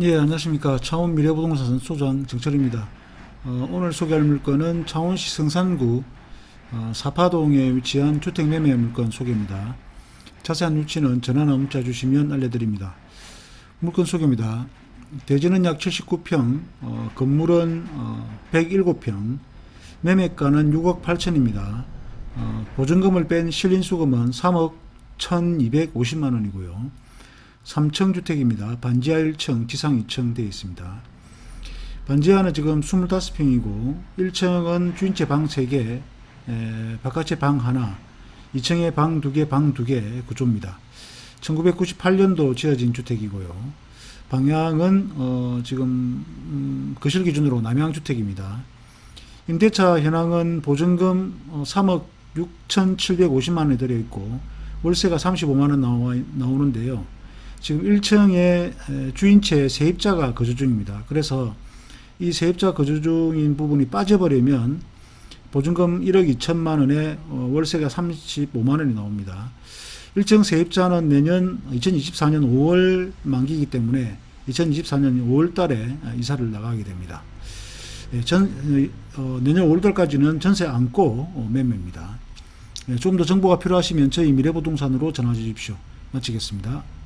예, 안녕하십니까. 창원 미래부동산 소장 정철입니다. 어, 오늘 소개할 물건은 창원시 성산구 어, 사파동에 위치한 주택 매매 물건 소개입니다. 자세한 위치는 전화나 문자 주시면 알려드립니다. 물건 소개입니다. 대지는 약 79평, 어, 건물은 어, 107평, 매매가는 6억 8천입니다. 어, 보증금을 뺀 실인수금은 3억 1,250만 원이고요. 3층 주택입니다. 반지하 1층, 지상 2층 되어 있습니다. 반지하는 지금 25평이고 1층은 주인채 방 3개, 에, 바깥에 방 하나, 2층에 방 2개, 방 2개 구조입니다. 1998년도 지어진 주택이고요. 방향은 어, 지금 음, 거실 기준으로 남향 주택입니다. 임대차 현황은 보증금 어, 3억 6,750만 원이 들어 있고 월세가 35만 원 나와, 나오는데요. 지금 1층에 주인채 세입자가 거주 중입니다. 그래서 이 세입자 거주 중인 부분이 빠져버리면 보증금 1억 2천만 원에 어, 월세가 35만 원이 나옵니다. 1층 세입자는 내년 2024년 5월 만기이기 때문에 2024년 5월 달에 이사를 나가게 됩니다. 예, 전, 어, 내년 5월 달까지는 전세 안고 어, 매매입니다. 예, 좀더 정보가 필요하시면 저희 미래부동산으로 전화 주십시오. 마치겠습니다.